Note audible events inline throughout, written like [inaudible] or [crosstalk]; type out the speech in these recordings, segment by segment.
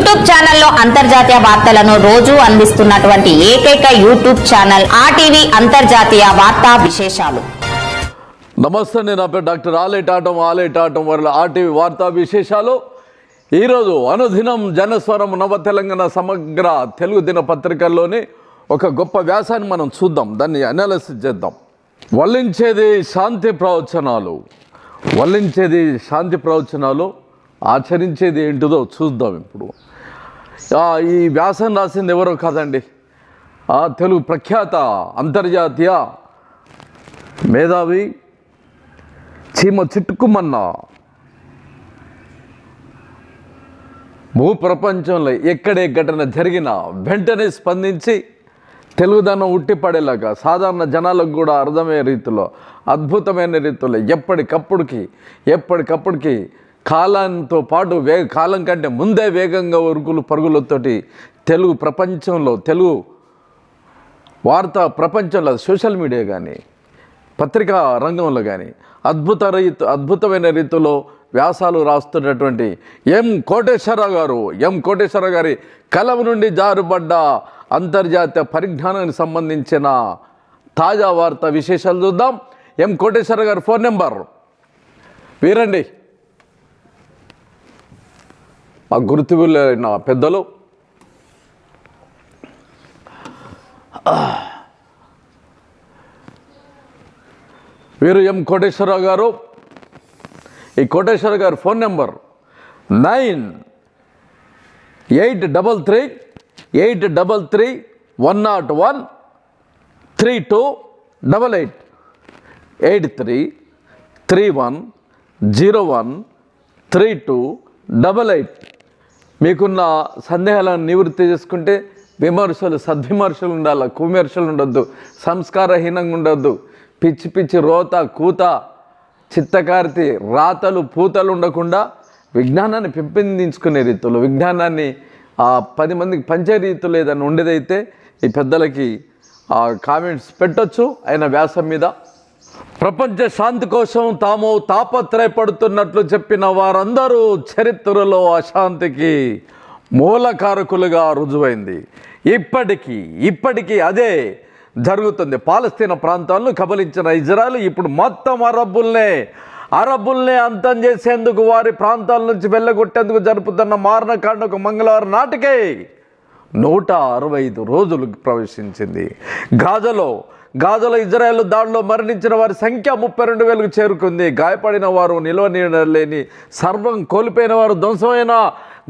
YouTube ఛానల్లో అంతర్జాతీయ వార్తలను రోజు అందిస్తున్నటువంటి ఏకైక యూట్యూబ్ ఛానల్ ఆటీవీ అంతర్జాతీయ వార్తా విశేషాలు. నమస్తే నేను నా పేరు డాక్టర్ ఆలేటాటం ఆటం వారి ఆటం వల్ల ఆర్టీవీ వార్తా విశేషాలు. ఈరోజు అనుదినం జనస్వరం నవ తెలంగాణ సమగ్ర తెలుగు దిన పత్రికల్లోని ఒక గొప్ప వ్యాసాన్ని మనం చూద్దాం. దాన్ని అనాలిసిస్ చేద్దాం. వల్లించేది శాంతి ప్రవచనాలు. వల్లించేది శాంతి ప్రవచనాలు ఆచరించేది ఏంటిదో చూద్దాం ఇప్పుడు. ఈ వ్యాసం రాసింది ఎవరో కాదండి. ఆ, తెలుగు ప్రఖ్యాత అంతర్జాతీయ మేధావి చీమ చిట్టుకుమన్న. భూ ప్రపంచంలో ఎక్కడే ఘటన జరిగినా వెంటనే స్పందించి తెలుగుదనం ఉట్టిపడేలాగా సాధారణ జనాలకు కూడా అర్థమయ్యే రీతిలో అద్భుతమైన రీతిలో ఎప్పటికప్పుడుకి ఎప్పటికప్పుడుకి కాలంతో పాటు వేగ కాలం కంటే ముందే వేగంగా ఉరుకులు పరుగులతోటి తెలుగు ప్రపంచంలో తెలుగు వార్తా ప్రపంచంలో సోషల్ మీడియా కానీ పత్రికా రంగంలో కానీ అద్భుత రీతి అద్భుతమైన రీతిలో వ్యాసాలు రాస్తున్నటువంటి ఎం కోటేశ్వరరావు గారు ఎం కోటేశ్వరరావు గారి కలం నుండి జారుబడ్డ అంతర్జాతీయ పరిజ్ఞానానికి సంబంధించిన తాజా వార్త విశేషాలు చూద్దాం. ఎం కోటేశ్వరరావు గారి ఫోన్ నెంబర్. వీరండి. మా గుర్తువులైన పెద్దలు. వీరు ఎం కోటేశ్వరరావు గారు. ఈ కోటేశ్వర గారి phone number nine eight double three eight double three one nought one three two double eight. Eight three three one zero one three two double eight. మీకున్న సందేహాలను నివృత్తి చేసుకుంటే విమర్శలు సద్విమర్శలు ఉండాలి కుమర్శలు ఉండొద్దు సంస్కారహీనంగా ఉండొద్దు. పిచ్చి పిచ్చి రోత కూత చిత్తకార్తి రాతలు పూతలు ఉండకుండా విజ్ఞానాన్ని పెంపొందించుకునే రీతిలో విజ్ఞానాన్ని ఆ పది మందికి పంచే రీతిలో ఏదైనా ఉండేదైతే ఈ పెద్దలకి ఆ కామెంట్స్ పెట్టొచ్చు. ఆయన వ్యాసం మీద ప్రపంచ శాంతి కోసం తాము తాపత్రయపడుతున్నట్లు చెప్పిన వారందరూ చరిత్రలో అశాంతికి మూలకారకులుగా రుజువైంది. ఇప్పటికీ ఇప్పటికీ అదే జరుగుతుంది. పాలస్తీనా ప్రాంతాలను కబలించిన ఇజ్రాయల్ ఇప్పుడు మొత్తం అరబ్బుల్నే అరబ్బుల్ని అంతం చేసేందుకు వారి ప్రాంతాల నుంచి వెళ్ళగొట్టేందుకు జరుపుతున్న మారణకాండకు మంగళవారం నాటికే నూట అరవై ఐదు రోజులు ప్రవేశించింది. గాజలో గాజాలో ఇజ్రాయెల్ దాడిలో మరణించిన వారి సంఖ్య ముప్పై రెండు వేలకు చేరుకుంది. గాయపడిన వారు నిలవనీయలేని సర్వం కోల్పోయిన వారు ధ్వంసమైన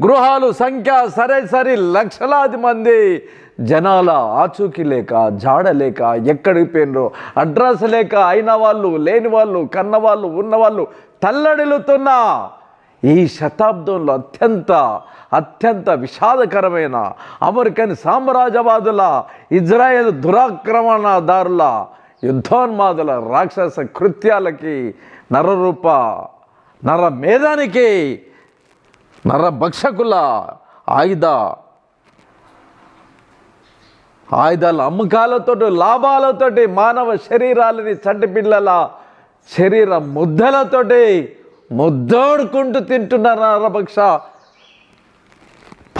గృహాలు సంఖ్య సరే సరి లక్షలాది మంది. జనాల ఆచూకీ లేక జాడ లేక ఎక్కడికి పోయినరో అడ్రస్ లేక అయిన వాళ్ళు లేని వాళ్ళు కన్న వాళ్ళు ఉన్నవాళ్ళు తల్లడిల్లుతున్నా. ఈ శతాబ్దంలో అత్యంత అత్యంత విషాదకరమైన అమెరికన్ సామ్రాజ్యవాదుల ఇజ్రాయెల్ దురాక్రమణదారుల యుద్ధోన్మాదుల రాక్షస కృత్యాలకి నరరూప నర మేధానికి నరభక్షకుల ఆయుధ ఆయుధాల అమ్మకాలతోటి లాభాలతోటి మానవ శరీరాలని చంటి పిల్లల శరీర ముద్దలతోటి ముద్దోడుకుంటూ తింటున్నారు నరభక్ష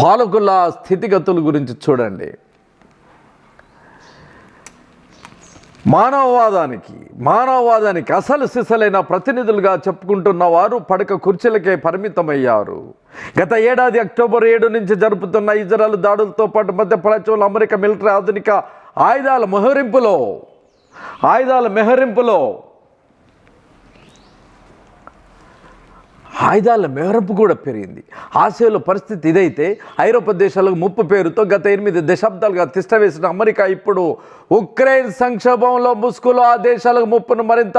పాలకుల స్థితిగతుల గురించి చూడండి. మానవవాదానికి మానవవాదానికి అసలు సిసలైన ప్రతినిధులుగా చెప్పుకుంటున్న వారు పడక కుర్చీలకే పరిమితమయ్యారు. గత ఏడాది అక్టోబర్ ఏడు నుంచి జరుపుతున్న ఇజ్రాయల్ దాడులతో పాటు మధ్యప్రదేశ్లో అమెరికా మిలిటరీ ఆధునిక ఆయుధాల మెహరింపులో ఆయుధాల మెహరింపులో ఆయుధాల మేరపు కూడా పెరిగింది. ఆసియాలో పరిస్థితి ఇదైతే ఐరోపా దేశాలకు ముప్పు పేరుతో గత ఎనిమిది దశాబ్దాలుగా తిష్టవేసిన అమెరికా ఇప్పుడు ఉక్రెయిన్ సంక్షోభంలో ముసుగులో ఆ దేశాలకు ముప్పును మరింత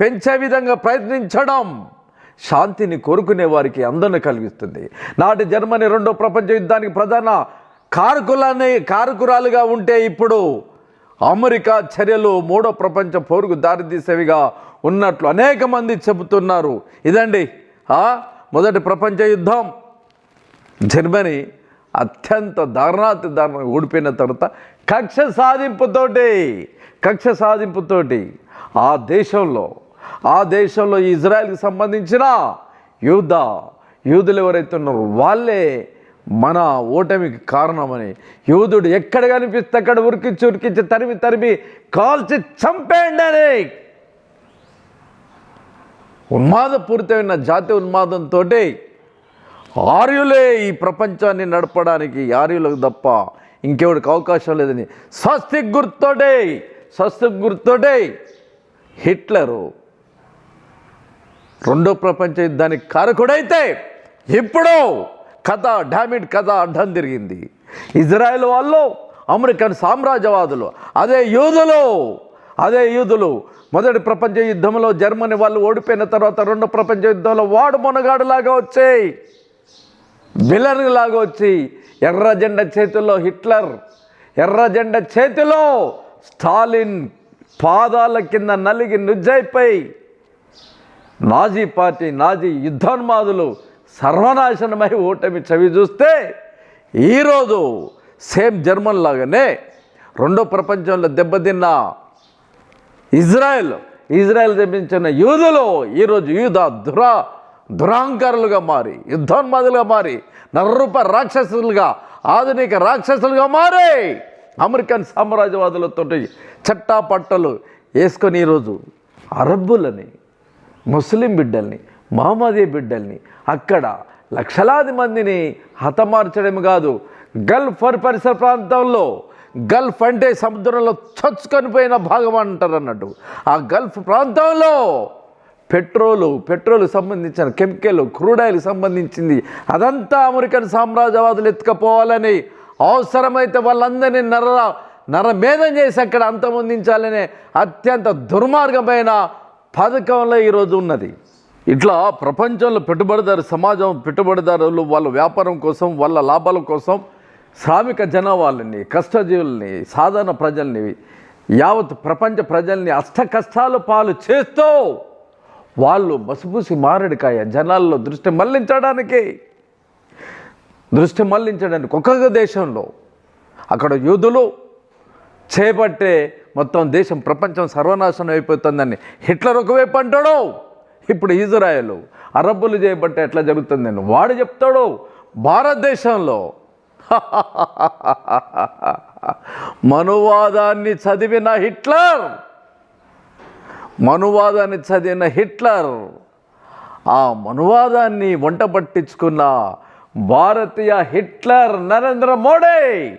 పెంచే విధంగా ప్రయత్నించడం శాంతిని కోరుకునే వారికి అందన కలిగిస్తుంది. నాటి జర్మనీ రెండో ప్రపంచ యుద్ధానికి ప్రధాన కారకులనే కారకురాలుగా ఉంటే ఇప్పుడు అమెరికా చర్యలు మూడో ప్రపంచ పోరుకు దారితీసేవిగా ఉన్నట్లు అనేక మంది చెబుతున్నారు. ఇదండి మొదటి ప్రపంచ యుద్ధం. జర్మనీ అత్యంత దారుణాతి దారుణ. ఓడిపోయిన తర్వాత కక్ష సాధింపుతోటి కక్ష సాధింపుతోటి ఆ దేశంలో ఆ దేశంలో ఇజ్రాయెల్కి సంబంధించిన యూద యూదులు ఎవరైతే ఉన్నారో వాళ్ళే మన ఓటమికి కారణమని యూదుడు ఎక్కడ కనిపిస్తే అక్కడ ఉరికించి ఉరికించి తరిమి తరిమి కాల్చి చంపేయండి అని ఉన్మాదపూరితమైన జాతి ఉన్మాదంతో ఆర్యులే ఈ ప్రపంచాన్ని నడపడానికి ఆర్యులకు తప్ప ఇంకెవడికి అవకాశం లేదని స్వస్తి గుర్తోటే స్వస్తి గుర్తోటే హిట్లరు. రెండో ప్రపంచ యుద్ధానికి కారకుడైతే ఇప్పుడు కథ డామిడ్ కథ అడ్డం తిరిగింది. ఇజ్రాయెల్ వాళ్ళు అమెరికన్ సామ్రాజ్యవాదులు అదే యూదులు. అదే యూదులు మొదటి ప్రపంచ యుద్ధంలో జర్మనీ వాళ్ళు ఓడిపోయిన తర్వాత రెండో ప్రపంచ యుద్ధంలో వాడు మొనగాడులాగా వచ్చాయి విలన్ లాగా వచ్చి ఎర్ర జెండా చేతిలో హిట్లర్ ఎర్ర జెండా చేతిలో స్టాలిన్ పాదాల కింద నలిగి నుజ్జైపోయి నాజీ పార్టీ నాజీ యుద్ధోన్మాదులు సర్వనాశనమై ఓటమి చవి చూస్తే ఈరోజు సేమ్ జర్మన్ లాగానే రెండో ప్రపంచంలో దెబ్బతిన్న ఇజ్రాయెల్ ఇజ్రాయెల్ జపించిన యూదులు ఈరోజు యూద దురా దురాంకారులుగా మారి యుద్ధోన్మాదులుగా మారి నర్రూప రాక్షసులుగా ఆధునిక రాక్షసులుగా మారి. అమెరికన్ సామ్రాజ్యవాదులతో చట్టా పట్టలు వేసుకొని ఈరోజు అరబ్బులని ముస్లిం బిడ్డల్ని మహమ్మదీ బిడ్డల్ని అక్కడ లక్షలాది మందిని హతమార్చడం కాదు గల్ఫర్ పరిసర ప్రాంతంలో గల్ఫ్ అంటే సముద్రంలో చచ్చుకొని పోయిన భాగం అంటారు అన్నట్టు ఆ గల్ఫ్ ప్రాంతంలో పెట్రోలు పెట్రోల్ సంబంధించిన కెమికల్ క్రూడ్ సంబంధించింది. అదంతా అమెరికన్ సామ్రాజ్యవాదులు ఎత్తుకపోవాలని అవసరమైతే వాళ్ళందరినీ నర నరమేధం చేసి అక్కడ అంతమొందించాలనే అత్యంత దుర్మార్గమైన పథకంలో ఈరోజు ఉన్నది. ఇట్లా ప్రపంచంలో పెట్టుబడిదారు సమాజం పెట్టుబడిదారులు వాళ్ళ వ్యాపారం కోసం వాళ్ళ లాభాల కోసం శ్రామిక జనాభాలని కష్టజీవుల్ని సాధారణ ప్రజల్ని యావత్ ప్రపంచ ప్రజల్ని అష్ట కష్టాలు పాలు చేస్తూ వాళ్ళు మసిపూసి మారడికాయ జనాల్లో దృష్టి మళ్ళించడానికి దృష్టి మళ్ళించడానికి ఒక్కొక్క దేశంలో అక్కడ యూదులు చేపట్టే మొత్తం దేశం ప్రపంచం సర్వనాశనం అయిపోతుందని హిట్లర్ ఒకవైపు అంటాడు. ఇప్పుడు ఇజ్రాయెల్ అరబ్బులు చేయబట్టే ఎట్లా జరుగుతుందని వాడు చెప్తాడు. భారతదేశంలో [laughs] మనువాదాన్ని చదివిన హిట్లర్. మనువాదాన్ని చదివిన హిట్లర్. ఆ మనువాదాన్ని వంట పట్టించుకున్న భారతీయ హిట్లర్ నరేంద్ర మోడీ.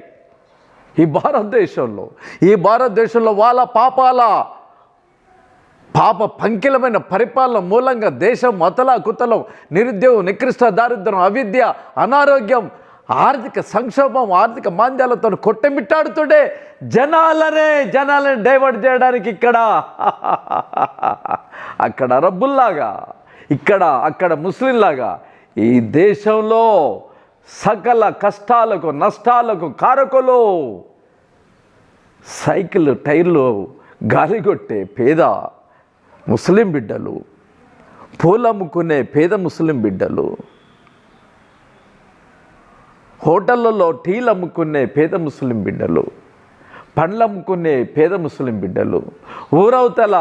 ఈ భారతదేశంలో ఈ భారతదేశంలో వాళ్ళ పాపాల పాప పంకిలమైన పరిపాలన మూలంగా దేశం అతల కుతలం నిరుద్యోగం నికృష్ట దారిద్ర్యం అవిద్య అనారోగ్యం ఆర్థిక సంక్షోభం ఆర్థిక మాంద్యాలతో కొట్టమిట్టాడుతుండే జనాలనే జనాలని డైవర్ట్ చేయడానికి ఇక్కడ. [laughs] అక్కడ అరబ్బుల్లాగా ఇక్కడ అక్కడ ముస్లింలాగా. ఈ దేశంలో సకల కష్టాలకు నష్టాలకు కారకులు. సైకిల్ టైర్లు గాలిగొట్టే పేద ముస్లిం బిడ్డలు పూలమ్ముకునే పేద ముస్లిం బిడ్డలు. హోటళ్ళలో టీలు అమ్ముకునే పేద ముస్లిం బిడ్డలు పండ్లు అమ్ముకునే పేద ముస్లిం బిడ్డలు ఊరవతల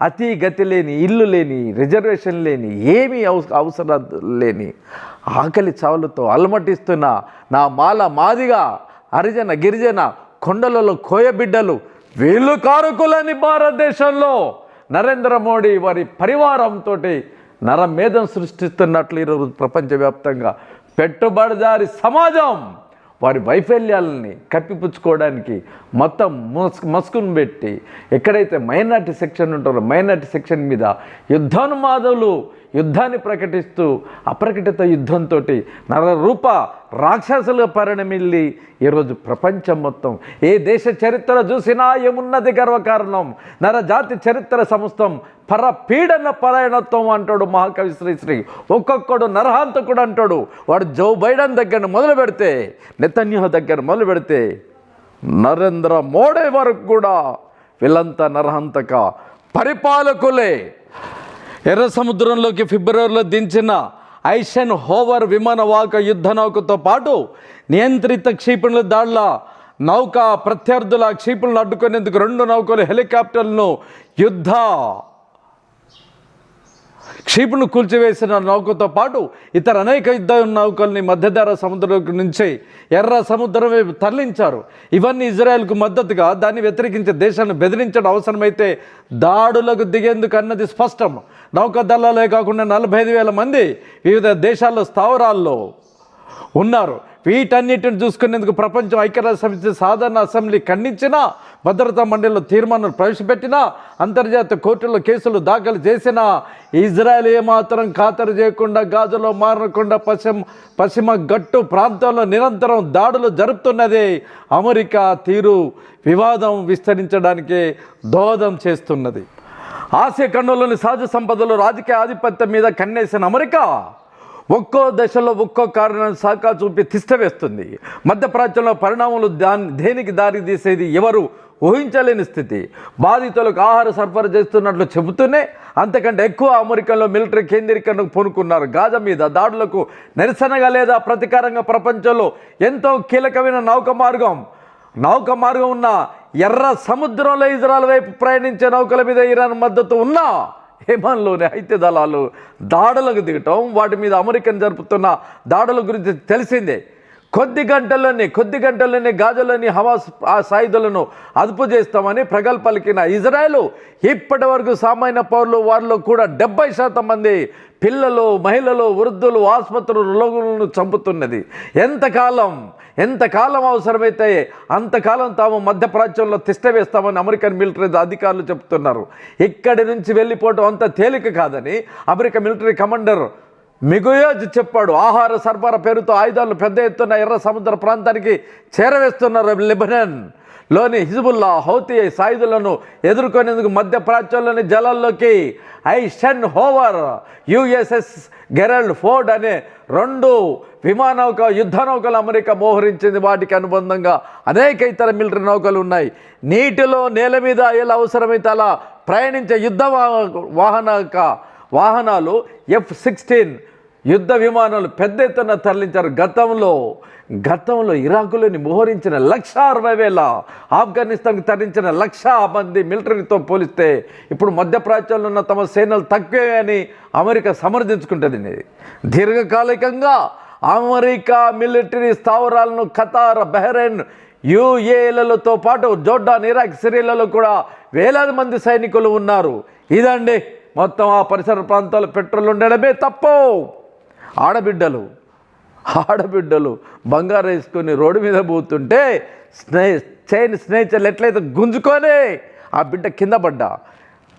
అతి గతి లేని ఇల్లు లేని రిజర్వేషన్ లేని ఏమీ అవస అవసరం లేని ఆకలి చావులతో అలమటిస్తున్న నా మాల మాదిగా హరిజన గిరిజన కొండలలో కోయబిడ్డలు వీళ్ళు కారుకులని భారతదేశంలో నరేంద్ర మోడీ వారి పరివారంతో నరమేధం సృష్టిస్తున్నట్లు ఈరోజు ప్రపంచవ్యాప్తంగా పెట్టుబడిదారి సమాజం వారి వైఫల్యాలని కప్పిపుచ్చుకోవడానికి మొత్తం మస్ మస్కును పెట్టి ఎక్కడైతే మైనార్టీ సెక్షన్ ఉంటారో మైనార్టీ సెక్షన్ మీద యుద్ధానుమాదులు యుద్ధాన్ని ప్రకటిస్తూ అప్రకటిత యుద్ధంతో నరరూప రాక్షసులుగా పరిణమిల్లి ఈరోజు ప్రపంచం మొత్తం. ఏ దేశ చరిత్ర చూసినా ఏమున్నది గర్వకారణం? నరజాతి చరిత్ర సమస్తం పరపీడన పరాయణత్వం అంటాడు మహాకవి శ్రీశ్రీ ఒక్కొక్కడు నరహాంతకుడు అంటాడు. వాడు జో బైడెన్ దగ్గర మొదలు పెడితే నెతన్యాహు దగ్గర మొదలు పెడితే నరేంద్ర మోడీ వరకు కూడా వీళ్ళంతా నరహంతక పరిపాలకులే. ఎర్ర సముద్రంలోకి ఫిబ్రవరిలో దించిన ఐషన్ హోవర్ విమానవాహక యుద్ధ నౌకతో పాటు నియంత్రిత క్షిపణుల దాడుల నౌక ప్రత్యర్థుల క్షిపణులు అడ్డుకునేందుకు రెండు నౌకలు హెలికాప్టర్లను యుద్ధ క్షిపణి కూల్చివేసిన నౌకతో పాటు ఇతర అనేక యుద్ధ నౌకల్ని మధ్యధర సముద్రం నుంచి ఎర్ర సముద్రం తరలించారు. ఇవన్నీ ఇజ్రాయెల్కు మద్దతుగా దాన్ని వ్యతిరేకించే దేశాన్ని బెదిరించడం అవసరమైతే దాడులకు దిగేందుకు అన్నది స్పష్టం. నౌక దళాలే కాకుండా నలభై ఐదు వేల మంది వివిధ దేశాల్లో స్థావరాల్లో ఉన్నారు. వీటన్నిటిని చూసుకునేందుకు ప్రపంచం ఐక్యరాజ్య సమితి సాధారణ అసెంబ్లీ ఖండించినా భద్రతా మండలిలో తీర్మానాలు ప్రవేశపెట్టినా అంతర్జాతీయ కోర్టుల్లో కేసులు దాఖలు చేసినా ఇజ్రాయెల్ ఏమాత్రం ఖాతరు చేయకుండా గాజులో మారకుండా పశ్చిమ పశ్చిమ గట్టు ప్రాంతంలో నిరంతరం దాడులు జరుపుతున్నదే అమెరికా తీరు వివాదం విస్తరించడానికి దోహదం చేస్తున్నది. ఆసియా ఖండంలోని సహజ సంపదలు రాజకీయ ఆధిపత్యం మీద కన్నేసిన అమెరికా ఒక్కో దశలో ఒక్కో కారణాన్ని సాకా చూపి తిష్టవేస్తుంది మధ్యప్రాచ్యంలో పరిణామాలు దాని దేనికి దారి తీసేది ఎవరు ఊహించలేని స్థితి. బాధితులకు ఆహార సరఫరా చేస్తున్నట్లు చెబుతూనే అంతకంటే ఎక్కువ అమెరికాలో మిలిటరీ కేంద్రీకరణకు పూనుకున్నారు. గాజా మీద దాడులకు నిరసనగా లేదా ప్రతీకారంగా ప్రపంచంలో ఎంతో కీలకమైన నౌక మార్గం నౌక మార్గం ఉన్న ఎర్ర సముద్రంలో ఇజ్రాయల్ వైపు ప్రయాణించే నౌకల మీద ఇరాన్ మద్దతు ఉన్నా హేమాన్లోని హైత్య దళాలు దాడులకు దిగటం వాటి మీద అమెరికన్ జరుపుతున్న దాడుల గురించి తెలిసిందే. కొద్ది గంటల్లోనే కొద్ది గంటల్లోనే గాజాలోని హమాస్ ఆ సాయుధులను అదుపు చేస్తామని ప్రగల్ పలికిన ఇజ్రాయెల్ ఇప్పటి వరకు సామాన్య పౌరులు వారిలో కూడా డెబ్బై శాతం మంది పిల్లలు మహిళలు వృద్ధులు ఆసుపత్రులు రోగులను చంపుతున్నది. ఎంతకాలం ఎంతకాలం అవసరమైతే అంతకాలం తాము మధ్యప్రాచ్యంలో తిష్టవేస్తామని అమెరికన్ మిలిటరీ అధికారులు చెబుతున్నారు ఇక్కడి నుంచి వెళ్ళిపోవడం అంత తేలిక కాదని అమెరికా మిలిటరీ కమాండర్ మిగుయోజ్ చెప్పాడు ఆహార సరఫరా పేరుతో ఆయుధాలు పెద్ద ఎత్తున ఎర్ర సముద్ర ప్రాంతానికి చేరవేస్తున్నారు లెబనన్. లోని హిజ్బుల్లా హౌతీ సాయుధులను ఎదుర్కొనేందుకు మధ్య ప్రాచ్యంలోని జలాల్లోకి Eisenhower USS Gerald Ford అనే రెండు విమానౌక యుద్ధ నౌకలు అమెరికా మోహరించింది. వాటికి అనుబంధంగా అనేక ఇతర మిలిటరీ నౌకలు ఉన్నాయి. నీటిలో నేల మీద ఎలా అవసరమైతే అలా ప్రయాణించే యుద్ధ వాహన వాహనక వాహనాలు ఎఫ్ సిక్స్టీన్ యుద్ధ విమానాలు పెద్ద ఎత్తున తరలించారు. గతంలో గతంలో ఇరాకులోని మోహరించిన లక్ష అరవై వేల ఆఫ్ఘనిస్తాన్కి తరలించిన లక్ష మంది మిలిటరీతో పోలిస్తే ఇప్పుడు మధ్యప్రాచ్యంలో ఉన్న తమ సేనలు తక్కువే అని అమెరికా సమర్థించుకుంటుంది దీర్ఘకాలికంగా అమెరికా మిలిటరీ స్థావరాలను ఖతార్ బహ్రెయిన్ యుఏలతో పాటు జోర్డాన్ ఇరాక్ సిరియాలలో కూడా వేలాది మంది సైనికులు ఉన్నారు. ఇదండి మొత్తం ఆ పరిసర ప్రాంతాల్లో పెట్రోల్ ఉండడమే తప్పు. ఆడబిడ్డలు ఆడబిడ్డలు బంగారు వేసుకొని రోడ్డు మీద పోతుంటే స్నే చైన్ స్నేహితులు ఎట్లయితే గుంజుకొని ఆ బిడ్డ కింద పడ్డా.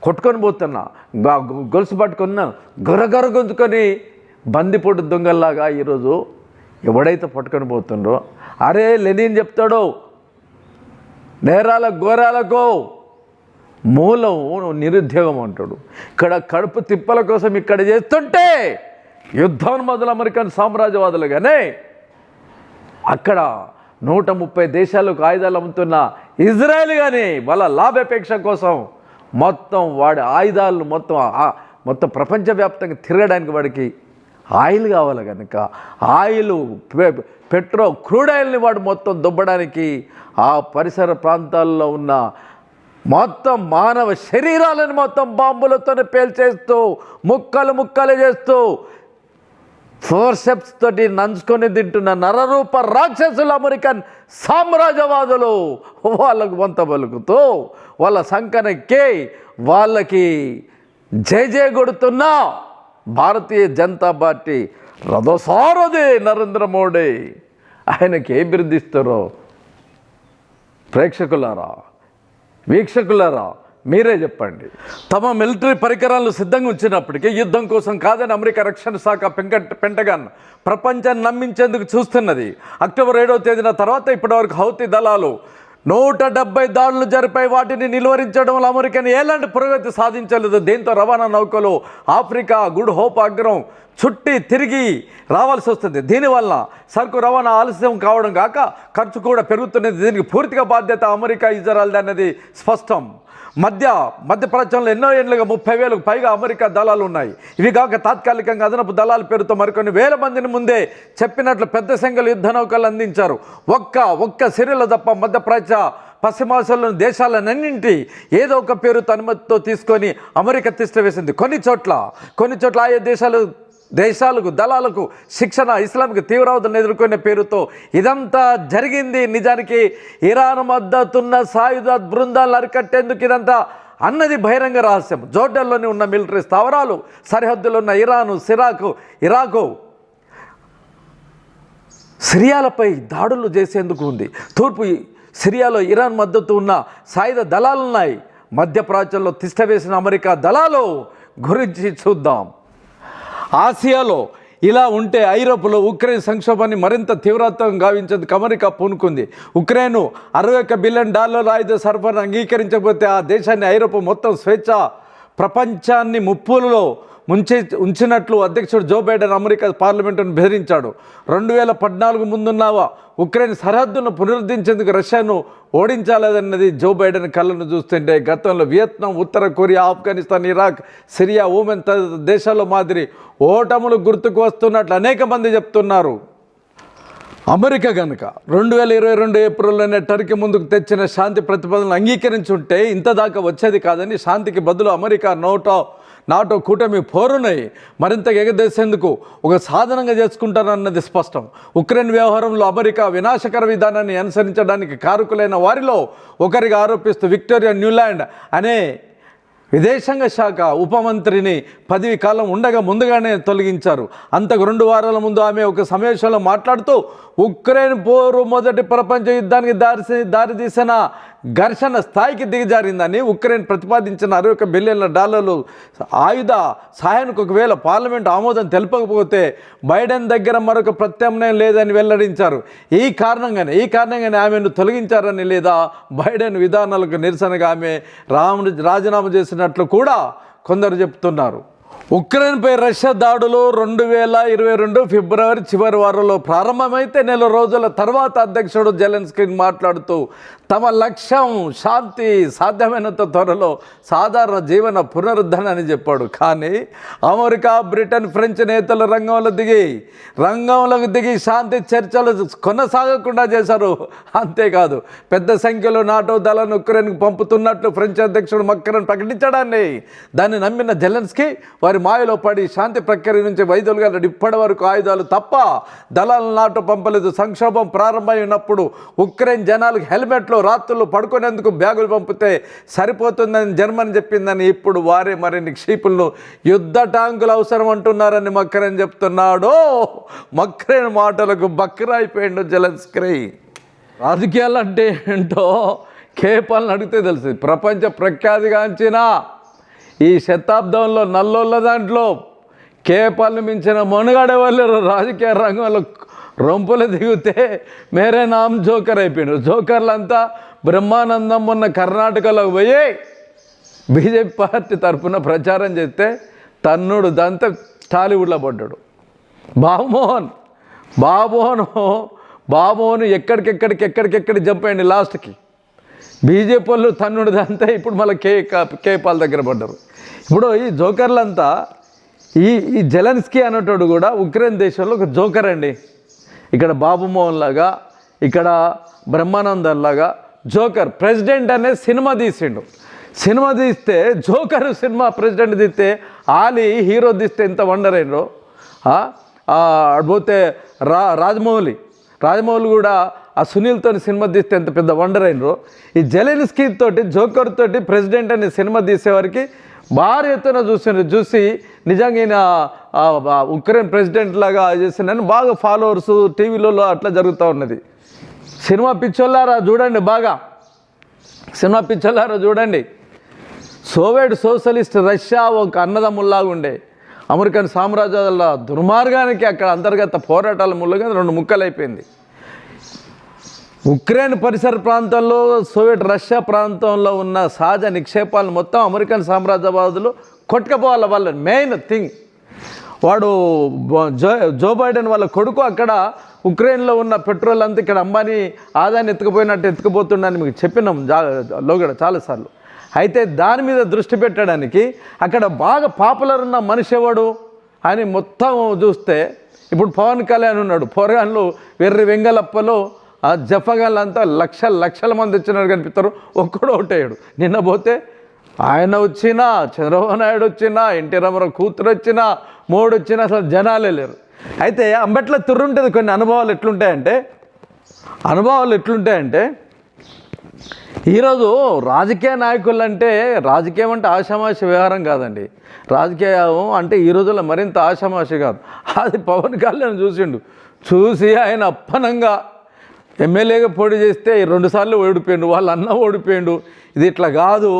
కొట్టుకొని పోతున్నా. గొ- గొలుసు పట్టుకున్నా గొరగొర గుంజుకొని బందిపోటు దొంగల్లాగా ఈరోజు ఎవడైతే పట్టుకొని పోతుండ్రో అరే లెనిన్ చెప్తాడో నేరాల ఘోరాలకు మూలం నిరుద్యోగం అంటాడు. ఇక్కడ కడుపు తిప్పల కోసం ఇక్కడ చేస్తుంటే యుద్ధోన్మదులు అమెరికన్ సామ్రాజ్యవాదులుగానే అక్కడ నూట ముప్పై దేశాలకు ఆయుధాలు అమ్ముతున్న ఇజ్రాయెల్ కానీ వాళ్ళ లాభాపేక్ష కోసం మొత్తం వాడి ఆయుధాలను మొత్తం మొత్తం ప్రపంచవ్యాప్తంగా తిరగడానికి వాడికి ఆయిల్ కావాలి కనుక. ఆయిల్ పె- పెట్రో క్రూడ్ ఆయిల్ని వాడు మొత్తం దుబ్బడానికి ఆ పరిసర ప్రాంతాల్లో ఉన్న మొత్తం మానవ శరీరాలను మొత్తం బాంబులతోనే పేల్చేస్తూ ముక్కలు ముక్కలు చేస్తూ ఫోర్సెప్స్ తోటి నంచుకొని తింటున్న నరరూప రాక్షసులు అమెరికన్ సామ్రాజ్యవాదులు వాళ్ళకు వంత పలుకుతూ వాళ్ళ సంకనెక్కి వాళ్ళకి జయ జయ కొడుతున్న భారతీయ జనతా పార్టీ రథసారథి నరేంద్ర మోడీ. ఆయనకి ఏ బిరుదిస్తారో ప్రేక్షకులారా వీక్షకులారా మీరే చెప్పండి. తమ మిలిటరీ పరికరాలు సిద్ధంగా ఉంచినప్పటికీ యుద్ధం కోసం కాదని అమెరికా రక్షణ శాఖ పెంకట్ పెంటగాన్ ప్రపంచాన్ని నమ్మించేందుకు చూస్తున్నది. అక్టోబర్ ఏడవ తేదీన తర్వాత ఇప్పటివరకు హౌతీ దళాలు నూట డెబ్బై దాడులు జరిపాయి. వాటిని నిలువరించడంలో అమెరికన్ ఎలాంటి పురోగతి సాధించలేదు. దీంతో రవాణా నౌకలు ఆఫ్రికా గుడ్ హోప్ అగ్రం చుట్టి తిరిగి రావాల్సి వస్తుంది. దీనివల్ల సరుకు రవాణా ఆలస్యం కావడం కాక ఖర్చు కూడా పెరుగుతున్నది. దీనికి పూర్తిగా బాధ్యత అమెరికా ఇజ్రాయల్ అనేది స్పష్టం. మధ్య మధ్యప్రాచ్యంలో ఎన్నో ఏళ్ళుగా ముప్పై వేలకు పైగా అమెరికా దళాలు ఉన్నాయి. ఇవి కాక తాత్కాలికంగా అదనపు దళాల పేరుతో మరికొన్ని వేల మందిని ముందే చెప్పినట్లు పెద్ద సంఖ్యలో యుద్ధ నౌకలు అందించారు. ఒక్క ఒక్క సిరిల తప్ప మధ్యప్రాచ్య పశ్చిమాసియాలోని దేశాలన్నింటి ఏదో ఒక పేరుతో అనుమతితో తీసుకొని అమెరికా తిష్టవేసింది కొన్ని చోట్ల కొన్ని చోట్ల ఆయా దేశాలు దేశాలకు దళాలకు శిక్షణ ఇస్లాంకి తీవ్రవాదులను ఎదుర్కొనే పేరుతో ఇదంతా జరిగింది. నిజానికి ఇరాన్ మద్దతున్న సాయుధ బృందాలను అరికట్టేందుకు ఇదంతా అన్నది బహిరంగ రహస్యం. జోర్డన్లోని ఉన్న మిలిటరీ స్థావరాలు సరిహద్దులో ఉన్న ఇరాను సిరాకు ఇరాకు సిరియాలపై దాడులు చేసేందుకు ఉంది. తూర్పు సిరియాలో ఇరాన్ మద్దతు ఉన్న సాయుధ దళాలున్నాయి మధ్యప్రాచ్యంలో తిష్టవేసిన అమెరికా దళాలు గురించి చూద్దాం. ఆసియాలో ఇలా ఉంటే ఐరోపాలో ఉక్రెయిన్ సంక్షోభాన్ని మరింత తీవ్రత్వం గావించేందుకు అమెరికా పూనుకుంది. ఉక్రెయిన్ అరవై ఒక్క బిలియన్ డాలర్ల ఆయుధ సరఫరాను అంగీకరించకపోతే ఆ దేశాన్ని ఐరోపా మొత్తం స్వేచ్ఛ ప్రపంచాన్ని ముప్పులలో ముంచి ఉంచినట్లు అధ్యక్షుడు జో బైడెన్ అమెరికా పార్లమెంటును బెదిరించాడు. రెండు వేల పద్నాలుగు ముందున్నావా ఉక్రెయిన్ సరిహద్దును పునరుద్ధరించేందుకు రష్యాను ఓడించాలన్నది జో బైడెన్ కళ్ళను చూస్తుంటే గతంలో వియత్నాం ఉత్తర Korea Afghanistan Iraq Syria Oman తదితర దేశాల మాదిరి ఓటములు గుర్తుకు వస్తున్నట్లు అనేక మంది చెప్తున్నారు. అమెరికా కనుక రెండు వేల ఇరవై రెండు ఏప్రిల్లోనే టర్కీ ముందుకు తెచ్చిన శాంతి ప్రతిపాదనలు అంగీకరించుంటే ఇంత దాకా వచ్చేది కాదని శాంతికి బదులు అమెరికా నోటో నాటో కూటమి పోరునై మరింత ఎగదేసేందుకు ఒక సాధనంగా చేసుకుంటారన్నది స్పష్టం. ఉక్రెయిన్ వ్యవహారంలో అమెరికా వినాశకర విధానాన్ని అనుసరించడానికి కారకులైన వారిలో ఒకరిగా ఆరోపిస్తూ విక్టోరియా న్యూలాండ్ అనే విదేశాంగ శాఖ ఉపమంత్రిని పదవి కాలం ఉండగా ముందుగానే తొలగించారు. అంతకు రెండు వారాల ముందు ఆమె ఒక సమావేశంలో మాట్లాడుతూ ఉక్రెయిన్ పోరు మొదటి ప్రపంచ యుద్ధానికి దారి దారితీసిన ఘర్షణ స్థాయికి దిగజారిందని ఉక్రెయిన్ ప్రతిపాదించిన అరవై ఒక బిలియన్ల డాలర్లు ఆయుధ సహాయానికి ఒకవేళ పార్లమెంట్ ఆమోదం తెలపకపోతే బైడెన్ దగ్గర మరొక ప్రత్యామ్నాయం లేదని వెల్లడించారు. ఈ కారణంగానే ఈ కారణంగానే ఆమెను తొలగించారని లేదా బైడెన్ విధానాలకు నిరసనగా ఆమె రాము రాజీనామా చేసినట్లు కూడా కొందరు చెప్తున్నారు. ఉక్రెయిన్పై రష్యా దాడులు రెండు వేల ఇరవై రెండు ఫిబ్రవరి చివరి వారంలో ప్రారంభమైతే నెల రోజుల తర్వాత అధ్యక్షుడు జెలెన్స్కీ మాట్లాడుతూ తమ లక్ష్యం శాంతి సాధ్యమైనంత త్వరలో సాధారణ జీవన పునరుద్ధరణ అని చెప్పాడు. కానీ అమెరికా బ్రిటన్ ఫ్రెంచ్ నేతలు రంగంలో దిగి రంగంలోకి దిగి శాంతి చర్చలు కొనసాగకుండా చేశారు. అంతేకాదు పెద్ద సంఖ్యలో నాటో దళాలను ఉక్రెయిన్కు పంపుతున్నట్లు ఫ్రెంచ్ అధ్యక్షుడు మక్కరన్ ప్రకటించడాన్ని దాన్ని నమ్మిన జెలెన్స్కి వారి మాయలో పడి శాంతి ప్రక్రియ నుంచి వైద్యులుగా ఇప్పటి వరకు ఆయుధాలు తప్ప దళాలను నాటో పంపలేదు. సంక్షోభం ప్రారంభమైనప్పుడు ఉక్రెయిన్ జనాలకు హెల్మెట్లు రాత్రులు పడుకునేందుకు బ్యాగులు పంపితే సరిపోతుందని జర్మనీ చెప్పిందని ఇప్పుడు వారే మరిన్ని క్షీపులను యుద్ధ ట్యాంకులు అవసరం అంటున్నారని మక్రేన్ చెప్తున్నాడు. మక్రేన్ మాటలకు బక్రాయిపోయిండు జలస్క్రై రాజకీయాలు అంటే ఏంటో కేపాలను అడిగితే తెలుసు. ప్రపంచ ప్రఖ్యాతిగాంచిన ఈ శతాబ్దంలో నల్లోళ్ళ దాంట్లో కేపాలను మించిన మనుగడ వాళ్ళు రాజకీయ రంగంలో రొంపులు దిగితే మేరే నామ్ జోకర్ అయిపోయాడు జోకర్లంతా బ్రహ్మానందం ఉన్న కర్ణాటకలోకి పోయి బీజేపీ పార్టీ తరఫున ప్రచారం చేస్తే తన్నుడు దంత టాలీవుడ్లో పడ్డాడు. బాబుమోహన్ బాబుమోహన్ బాబుమోహన్ ఎక్కడికెక్కడికి ఎక్కడికెక్కడి జంప్ అయ్యండి లాస్ట్కి. బీజేపీ వాళ్ళు తన్నుడు దంతా ఇప్పుడు మళ్ళీ కే కేపాల్ దగ్గర పడ్డారు. ఇప్పుడు ఈ జోకర్లంతా ఈ ఈ జెలెన్స్కీ అనేటోడు కూడా ఉక్రెయిన్ దేశంలో ఒక జోకర్ అండి. ఇక్కడ బాబుమోహన్ లాగా ఇక్కడ బ్రహ్మానందన్ లాగా జోకర్ ప్రెసిడెంట్ అనే సినిమా తీసిండు. సినిమా తీస్తే జోకర్ సినిమా ప్రెసిడెంట్ తీస్తే ఆలి హీరో తీస్తే ఎంత వండర్ అయినరో? పోతే రా రాజమౌళి. రాజమౌళి కూడా ఆ సునీల్తో సినిమా తీస్తే ఎంత పెద్ద వండర్ అయినరు? ఈ జెలెన్స్కీ తోటి జోకర్ తోటి ప్రెసిడెంట్ అనే సినిమా తీసేవారికి భారీ ఎత్తున చూసిండ్రు. చూసి నిజంగా ఈయన ఉక్రెయిన్ ప్రెసిడెంట్ లాగా చేసిందని బాగా ఫాలోవర్స్ టీవీలలో అట్లా జరుగుతూ ఉన్నది. సినిమా పిచ్చోళ్ళారా చూడండి బాగా. సినిమా పిచ్చోళ్ళారా చూడండి. సోవియట్ సోషలిస్ట్ రష్యా ఒక అన్నదమ్ముల్లాగా ఉండే. అమెరికన్ సామ్రాజ్యాల దుర్మార్గానికి అక్కడ అంతర్గత పోరాటాల మూలంగా రెండు ముక్కలైపోయింది ఉక్రెయిన్ పరిసర ప్రాంతంలో సోవియట్ రష్యా ప్రాంతంలో ఉన్న సహజ నిక్షేపాలను మొత్తం అమెరికన్ సామ్రాజ్యవాదులు కొట్టుకపోవాలి వాళ్ళ మెయిన్ థింగ్ వాడు జో జో బైడెన్ వాళ్ళ కొడుకు అక్కడ ఉక్రెయిన్లో ఉన్న పెట్రోల్ అంతా ఇక్కడ అంబానీ ఆదాయాన్ని ఎత్తుకుపోయినట్టు ఎత్తుకుపోతుండని మీకు చెప్పినాం. జా లోగడ చాలాసార్లు. అయితే దాని మీద దృష్టి పెట్టడానికి అక్కడ బాగా పాపులర్ ఉన్న మనిషి ఎవడు? అని మొత్తం చూస్తే ఇప్పుడు పవన్ కళ్యాణ్ ఉన్నాడు. పోరగాన్లు వెర్రి వెంగలప్పలు ఆ జఫగాళ్ళంతా లక్షల లక్షల మంది వచ్చినారు కనిపిస్తారు. ఒక్కడు ఒకటేయడు నిన్న పోతే ఆయన వచ్చినా చంద్రబాబు నాయుడు వచ్చినా ఎన్టీ రామారావు కూతురు వచ్చినా మూడు వచ్చినా అసలు జనాలే లేరు. అయితే అంబట్లో తుర్రుంటుంది కొన్ని అనుభవాలు ఎట్లుంటాయంటే అనుభవాలు ఎట్లుంటాయంటే ఈరోజు రాజకీయ నాయకులు అంటే రాజకీయం అంటే ఆషామాష వ్యవహారం కాదండి. రాజకీయం అంటే ఈ రోజుల్లో మరింత ఆషామాష కాదు. అది పవన్ కళ్యాణ్ చూసిండు. చూసి ఆయన అప్పనంగా ఎమ్మెల్యేగా పోటీ చేస్తే రెండుసార్లు ఓడిపోయిండు వాళ్ళ అన్న ఓడిపోయిండు. ఇది ఇట్లా కాదు.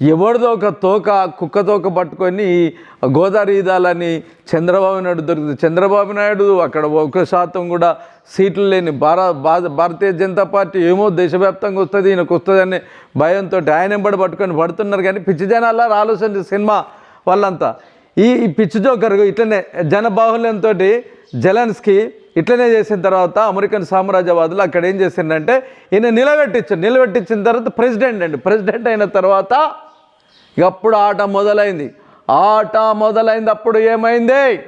ఎవరిదో ఒక తోక కుక్క తోక పట్టుకొని గోదావరి ఈదాలని చంద్రబాబు నాయుడు దొరుకుతుంది. చంద్రబాబు నాయుడు అక్కడ ఒక శాతం కూడా సీట్లు లేని భార భా- భారతీయ జనతా పార్టీ ఏమో దేశవ్యాప్తంగా వస్తుంది ఈయనకు వస్తుంది భయంతో ఆయన వెంబడి పట్టుకొని పడుతున్నారు కానీ పిచ్చి జనాల ఆలోచన సినిమా వాళ్ళంతా. ఈ ఈ పిచ్చి జోకర్ ఇట్లనే జనబాహుల్యంతో జలన్స్కి ఇట్లనే చేసిన తర్వాత అమెరికన్ సామ్రాజ్యవాదులు అక్కడ ఏం చేసిందంటే ఈయన నిలబెట్టించారు నిలబెట్టించిన తర్వాత ప్రెసిడెంట్ అండి. ప్రెసిడెంట్ అయిన తర్వాత ఇక అప్పుడు ఆట మొదలైంది? ఆట మొదలైంది అప్పుడు ఏమైంది?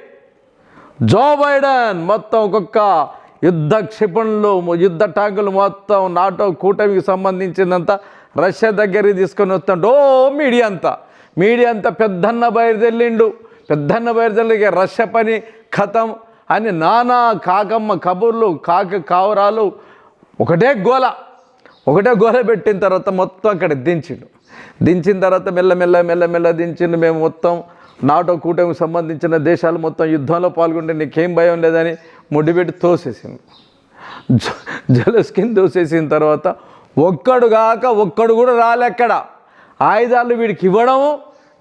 జో బైడెన్ మొత్తం ఒక్కొక్క యుద్ధ క్షిపణులు యుద్ధ ట్యాంకులు మొత్తం నాటో కూటమికి సంబంధించిందంతా రష్యా దగ్గరికి తీసుకొని వస్తుంటే ఓ మీడియా అంతా మీడియా అంతా పెద్దన్న బయలుదేరిండు. పెద్దన్న బయలుదేరి రష్యా పని ఖతం అని నానా కాకమ్మ కబుర్లు కాక కావరాలు. ఒకటే గోల. ఒకటే గోల పెట్టిన తర్వాత మొత్తం అక్కడ దించిండు. దించిన తర్వాత మెల్లమెల్ల మెల్లమెల్ల దించిండు మేము మొత్తం. నాటో కూటమికి సంబంధించిన దేశాలు మొత్తం యుద్ధంలో పాల్గొంటే నీకేం భయం లేదని ముడిపెట్టి తోసేసింది జలస్కిన్ దోసేసిన తర్వాత ఒక్కడు కాక ఒక్కడు కూడా రాలెక్కడ. ఆయుధాలు వీడికి ఇవ్వడం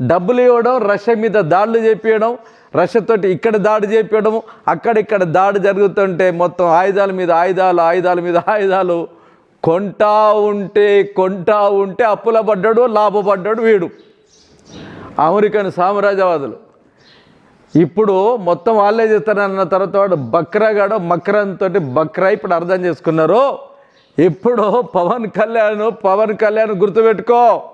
డబ్బులు ఇవ్వడం రష్యా మీద దాడులు చేపించడం రష్యాతోటి ఇక్కడ దాడి చేపించడం అక్కడిక్కడ దాడి జరుగుతుంటే మొత్తం ఆయుధాల మీద ఆయుధాలు ఆయుధాల మీద ఆయుధాలు కొంటా ఉంటే కొంటా ఉంటే అప్పుల పడ్డాడు లాభపడ్డాడు వీడు. అమెరికన్ సామ్రాజ్యవాదులు. ఇప్పుడు మొత్తం వాళ్ళే చేస్తారన్న తర్వాత వాడు బక్రాగాడు మక్రంతో బక్రా ఇప్పుడు అర్థం చేసుకున్నారు ఇప్పుడు పవన్ కళ్యాణ్ పవన్ కళ్యాణ్ గుర్తుపెట్టుకో.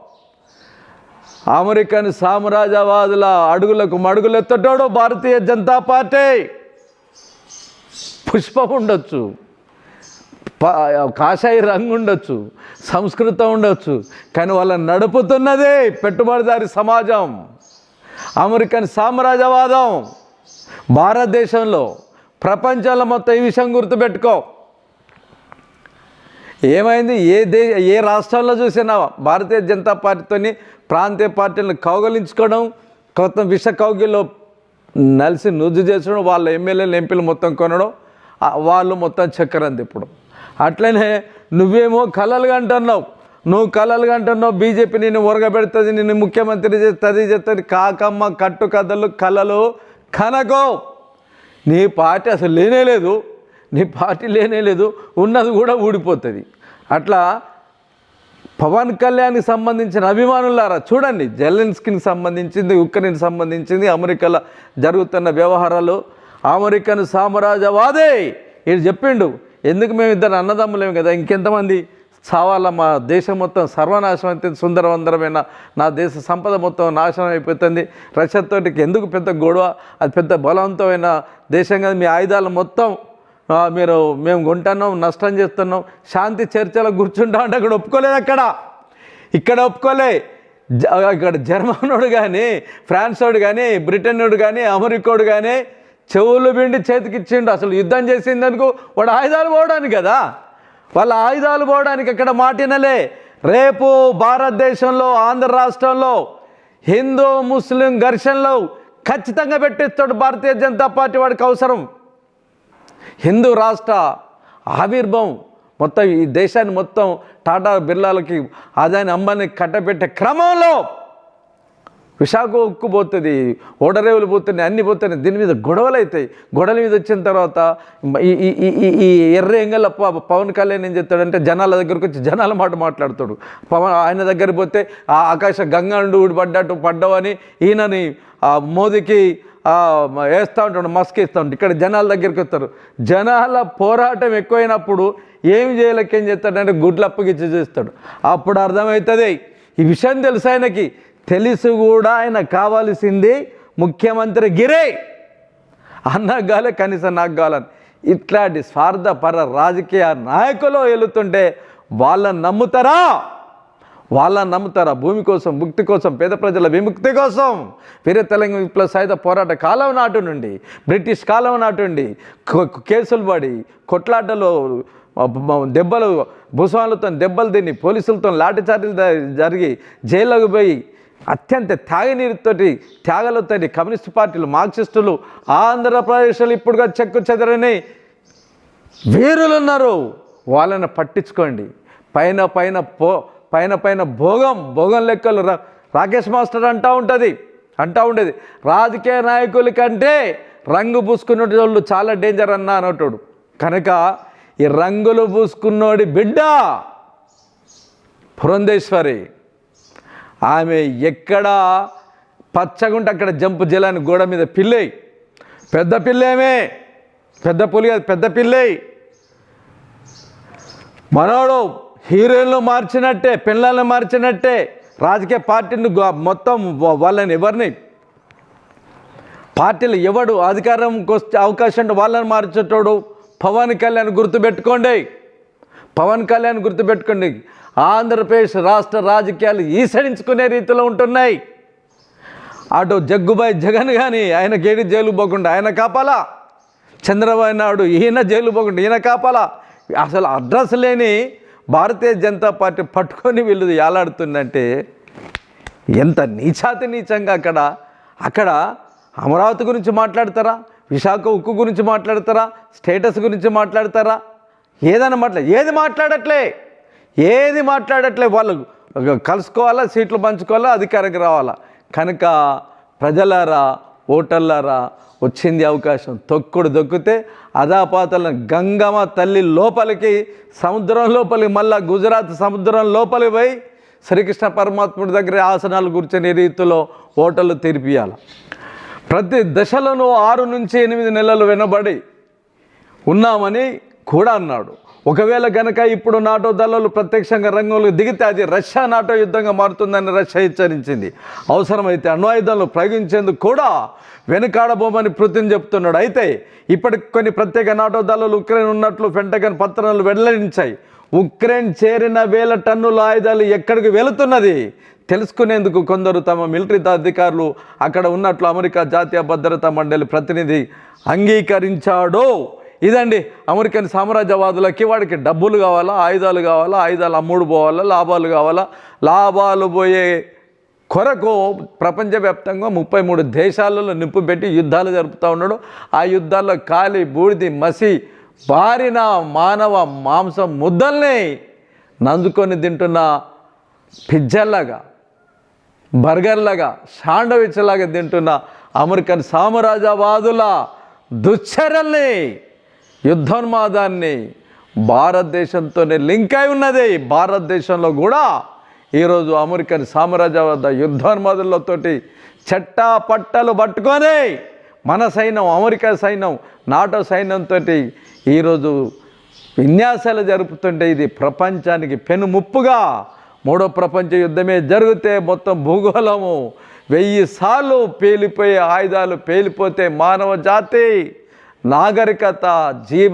అమెరికన్ సామ్రాజ్యవాదుల అడుగులకు మడుగులెత్తటోడు భారతీయ జనతా పార్టీ. పుష్పం ఉండొచ్చు. కాషాయ రంగు ఉండొచ్చు సంస్కృతం ఉండొచ్చు కానీ వాళ్ళని నడుపుతున్నదే పెట్టుబడిదారి సమాజం అమెరికన్ సామ్రాజ్యవాదం. భారతదేశంలో ప్రపంచంలో మొత్తం ఈ విషయం గుర్తుపెట్టుకో. ఏమైంది? ఏ దే ఏ రాష్ట్రాల్లో చూసినా భారతీయ జనతా పార్టీతోని ప్రాంతీయ పార్టీలను కౌగలించుకోవడం కొత్త విష కౌగిల్లో నలిసి నుజ్జు చేసడం వాళ్ళ ఎమ్మెల్యేలు ఎంపీలు మొత్తం కొనడం వాళ్ళు మొత్తం చక్కెర ఇప్పుడు అట్లనే నువ్వేమో కలలు అంటున్నావు. నువ్వు కలలు అంటున్నావు. బీజేపీ నిన్ను ఒరగబెడుతుంది నిన్ను ముఖ్యమంత్రి చేస్తుంది చేస్తుంది. కాకమ్మ కట్టు కథలు కలలు కనకో. నీ పార్టీ అసలు లేనే లేదు. నీ పార్టీ లేనే లేదు. ఉన్నది కూడా ఊడిపోతుంది. అట్లా పవన్ కళ్యాణ్కి సంబంధించిన అభిమానులారా చూడండి. జెలెన్స్కికి సంబంధించింది ఉక్రెయిన్ సంబంధించింది అమెరికాలో జరుగుతున్న వ్యవహారాలు. అమెరికన్ సామ్రాజ్యవాదే. ఇది చెప్పిండు ఎందుకు మేము ఇద్దరు అన్నదమ్ములేము కదా? ఇంకెంతమంది చావాల మా దేశం మొత్తం సర్వనాశనం అయితే సుందరవందరమైన నా దేశ సంపద మొత్తం నాశనం అయిపోతుంది. రష్యాతోటికి ఎందుకు పెద్ద గొడవ? అది పెద్ద బలవంతమైన దేశం కదా. మీ ఆయుధాలు మొత్తం మీరు మేము కొంటున్నాం నష్టం చేస్తున్నాం. శాంతి చర్చలో కూర్చుంటా అంటే అక్కడ ఒప్పుకోలేదు అక్కడ. ఇక్కడ ఒప్పుకోలే. జ- అక్కడ జర్మనోడు కానీ ఫ్రాన్సోడు కానీ బ్రిటనోడు కానీ అమెరికోడు కానీ చెవులు పిండి చేతికిచ్చిండు. అసలు యుద్ధం చేసిందనుకో వాడు ఆయుధాలు పోవడానికి కదా. వాళ్ళ ఆయుధాలు పోవడానికి అక్కడ మాటినలే. రేపు భారతదేశంలో ఆంధ్ర రాష్ట్రంలో హిందూ ముస్లిం ఘర్షణలో ఖచ్చితంగా పెట్టిస్తాడు భారతీయ జనతా పార్టీ వాడికి అవసరం. హిందూ రాష్ట్ర ఆవిర్భావం మొత్తం ఈ దేశాన్ని మొత్తం టాటా బిర్లాలకి అదాని అంబానీ కట్టబెట్టే క్రమంలో విశాఖ ఉక్కు పోతుంది ఓడరేవులు పోతున్నాయి అన్నీ పోతున్నాయి. దీని మీద గొడవలు అవుతాయి గొడవల మీద వచ్చిన తర్వాత ఈ ఈ ఎర్ర ఎంగల పవన్ కళ్యాణ్ ఏం చెప్తాడంటే జనాల దగ్గరకు వచ్చి జనాల మాట మాట్లాడతాడు. పవన్ ఆయన దగ్గర పోతే ఆ ఆకాశ గంగాండు ఊడిపడ్డట్టు పడ్డావని ఈయనని ఆ మోదీకి వేస్తూ ఉంటాడు మస్క్ ఇస్తూ ఉంటాడు. ఇక్కడ జనాల దగ్గరికి వస్తారు. జనాల పోరాటం ఎక్కువైనప్పుడు ఏం చేయలేక ఏం చేస్తాడంటే గుడ్లు అప్పగిచ్చి చేస్తాడు. అప్పుడు అర్థమవుతుంది. ఈ విషయం తెలుసు ఆయనకి. తెలిసి కూడా ఆయన కావాల్సింది ముఖ్యమంత్రి గిరే. అన్నగాలే కనీసం నాకు కావాలని ఇట్లాంటి స్వార్థపర రాజకీయ నాయకులు వెళుతుంటే వాళ్ళని నమ్ముతారా? వాళ్ళని నమ్ముతారా? భూమి కోసం ముక్తి కోసం పేద ప్రజల విముక్తి కోసం? వీర తెలంగాణ విప్లవ సాయుధ పోరాట కాలం నాటు నుండి బ్రిటిష్ కాలం నాటు నుండి కేసులు పడి కొట్లాటలు దెబ్బలు భూస్వాములతో దెబ్బలు తిని పోలీసులతో లాఠీచార్జీలు జరిగి జైల్లోకి పోయి అత్యంత త్యాగనీరుతోటి త్యాగలతోటి కమ్యూనిస్ట్ పార్టీలు మార్క్సిస్టులు ఆంధ్రప్రదేశ్లో ఇప్పుడుగా చెక్కు చెదరని వీరులు ఉన్నారు వాళ్ళని పట్టించుకోండి. పైన పైన పో పైన పైన భోగం భోగం లెక్కలు రా రాకేష్ మాస్టర్ అంటూ ఉంటుంది అంటూ ఉండేది. రాజకీయ నాయకుల కంటే రంగు పూసుకునే వాళ్ళు చాలా డేంజర్ అన్న అనటోడు. కనుక ఈ రంగులు పూసుకున్నోడి బిడ్డ పురంధేశ్వరి. ఆమె ఎక్కడ పచ్చగుంటే అక్కడ జంపు జలాన్ని గోడ మీద పిల్లై. పెద్ద పిల్లేమే. పెద్ద పులి కాదు పెద్ద పిల్లై. మనోడు హీరోయిన్లు మార్చినట్టే పిల్లల్ని మార్చినట్టే రాజకీయ పార్టీని మొత్తం వాళ్ళని ఎవరిని? పార్టీలు ఎవడు అధికారంకి వస్తే అవకాశం ఉంటే వాళ్ళని మార్చేటోడు? పవన్ కళ్యాణ్ గుర్తుపెట్టుకోండి. పవన్ కళ్యాణ్ గుర్తుపెట్టుకోండి. ఆంధ్రప్రదేశ్ రాష్ట్ర రాజకీయాలు ఈసడించుకునే రీతిలో ఉంటున్నాయి. అటు జగ్గుబాయ్ జగన్ కానీ ఆయన గేడి జైలు పోకుండా ఆయన కాపాలా? చంద్రబాబు నాయుడు ఈయన జైలు పోకుండా ఈయన కాపాలా? అసలు అడ్రస్ లేని భారతీయ జనతా పార్టీ పట్టుకొని వీళ్ళు ఏలాడుతుందంటే ఎంత నీచాతి నీచంగా అక్కడ అక్కడ అమరావతి గురించి మాట్లాడతారా? విశాఖ ఉక్కు గురించి మాట్లాడతారా? స్టేటస్ గురించి మాట్లాడతారా? ఏదైనా మాట్లా ఏది మాట్లాడట్లే? ఏది మాట్లాడట్లే వాళ్ళు. కలుసుకోవాలా సీట్లు పంచుకోవాలా అధికారికి రావాలా. కనుక ప్రజలారా ఓటర్లారా వచ్చింది అవకాశం తొక్కుడు దొక్కితే అదాపాతలను గంగమ్మ తల్లి లోపలికి సముద్రం లోపలికి మళ్ళా గుజరాత్ సముద్రం లోపలికి పోయి శ్రీకృష్ణ పరమాత్ముడి దగ్గర ఆసనాలు కూర్చొని రీతిలో ఓటర్లు తీర్పియాలి ప్రతి దశలోనూ ఆరు నుంచి ఎనిమిది నెలలు వెనబడి ఉన్నామని కూడా అన్నాడు. ఒకవేళ గనక ఇప్పుడు నాటో దళాలు ప్రత్యక్షంగా రంగంలో దిగితే అది రష్యా నాటో యుద్ధంగా మారుతుందని రష్యా హెచ్చరించింది. అవసరమైతే అణ్వాయుధాలను ప్రయోగించేందుకు కూడా వెనుకాడబోమని పుతిన్ చెప్తున్నాడు. అయితే ఇప్పటికి కొన్ని ప్రత్యేక నాటో దళాలు ఉక్రెయిన్ ఉన్నట్లు పెంటగన్ పత్రాలు వెల్లడించాయి. ఉక్రెయిన్ చేరిన వేల టన్నుల ఆయుధాలు ఎక్కడికి వెళుతున్నది? తెలుసుకునేందుకు కొందరు తమ మిలిటరీ అధికారులు అక్కడ ఉన్నట్లు అమెరికా జాతీయ భద్రతా మండలి ప్రతినిధి అంగీకరించాడు. ఇదండి అమెరికన్ సామ్రాజ్యవాదులకి వాడికి డబ్బులు కావాలా ఆయుధాలు కావాలా ఆయుధాలు అమ్ముడు పోవాలా లాభాలు కావాలా? లాభాలు పోయే కొరకు ప్రపంచవ్యాప్తంగా ముప్పై మూడు దేశాలలో నింపు పెట్టి యుద్ధాలు జరుపుతూ ఉన్నాడు. ఆ యుద్ధాల్లో కాలి బూడిది మసి బారిన మానవ మాంసం ముద్దల్ని నందుకొని తింటున్న పిజ్జల్లాగా బర్గర్లాగా శాండవిచ్లాగా తింటున్న అమెరికన్ సామ్రాజ్యవాదుల దుశ్చరల్ని యుద్ధోన్మాదాన్ని భారతదేశంతోనే లింక్ అయి ఉన్నది. భారతదేశంలో కూడా ఈరోజు అమెరికన్ సామ్రాజ్యవాద యుద్ధోన్మాదులతోటి చట్టా పట్టలు పట్టుకొని మన సైన్యం అమెరికా సైన్యం నాటో సైన్యంతో ఈరోజు విన్యాసాలు జరుపుతుంటే ఇది ప్రపంచానికి పెను ముప్పుగా మూడో ప్రపంచ యుద్ధమే జరిగితే మొత్తం భూగోళము వెయ్యి సార్లు పేలిపోయే ఆయుధాలు పేలిపోతే మానవ జాతి నాగరికత జీవ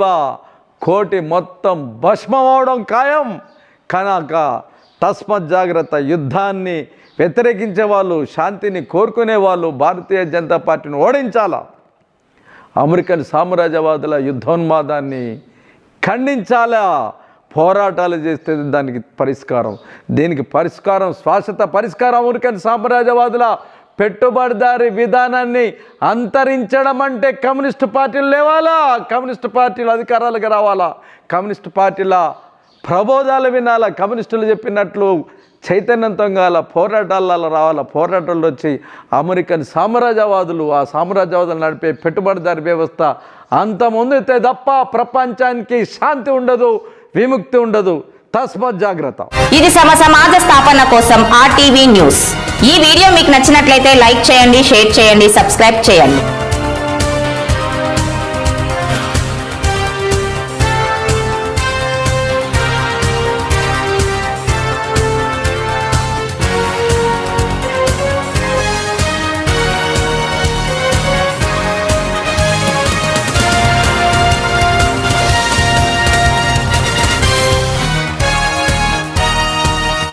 కోటి మొత్తం భస్మం ఖాయం. కనుక తస్మత్ జాగ్రత్త యుద్ధాన్ని వ్యతిరేకించే వాళ్ళు శాంతిని కోరుకునే వాళ్ళు భారతీయ జనతా పార్టీని ఓడించాలా? అమెరికన్ సామ్రాజ్యవాదుల యుద్ధోన్మాదాన్ని ఖండించాలా? పోరాటాలు చేస్తే దానికి పరిష్కారం. దీనికి పరిష్కారం శాశ్వత పరిష్కారం అమెరికన్ సామ్రాజ్యవాదుల పెట్టుబడిదారి విధానాన్ని అంతరించడం అంటే కమ్యూనిస్ట్ పార్టీలు లేవాలా? కమ్యూనిస్ట్ పార్టీలు అధికారాలకు రావాలా? కమ్యూనిస్ట్ పార్టీల ప్రబోధాలు వినాలా? కమ్యూనిస్టులు చెప్పినట్లు చైతన్యంతో కాల పోరాటాలలో రావాలా? పోరాటాలు వచ్చి అమెరికన్ సామ్రాజ్యవాదులు ఆ సామ్రాజ్యవాదులు నడిపే పెట్టుబడిదారి వ్యవస్థ అంత ముందుతే తప్ప ప్రపంచానికి శాంతి ఉండదు విముక్తి ఉండదు. తస్మత్ జాగ్రత్త ఇది సమ సమాజ స్థాపన కోసం ఆర్టీవీ న్యూస్. ఈ వీడియో మీకు నచ్చినట్లయితే లైక్ చేయండి షేర్ చేయండి సబ్స్క్రైబ్ చేయండి.